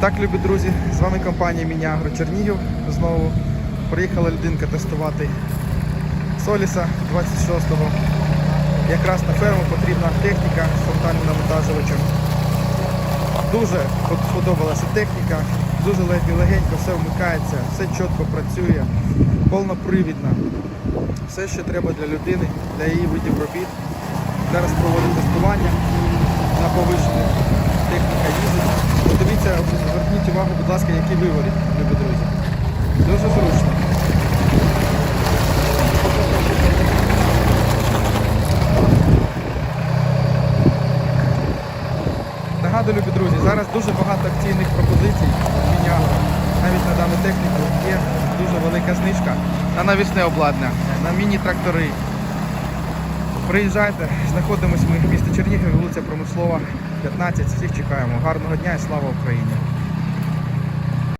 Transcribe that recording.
Так, любі друзі, з вами компанія Мініагро Чернігів. Знову приїхала людинка тестувати Соліса 26-го. Якраз на ферму потрібна техніка з фронтальним навантажувачем. Дуже сподобалася техніка, дуже легенько все вмикається, все чітко працює, повнопривідна. Все, що треба для людини, для її видів робіт. Зараз проводимо тестування на їздить. Подивіться, зверніть увагу, будь ласка, який виворіт, любі друзі. Дуже зручно. Нагадую, любі друзі, зараз дуже багато акційних пропозицій Мініагро. Навіть на дану техніку є дуже велика знижка на навісне обладнання, на міні-трактори. Приїжджайте, знаходимось ми в місті Чернігів, вулиця Промислова, 15. Всіх чекаємо. Гарного дня і слава Україні!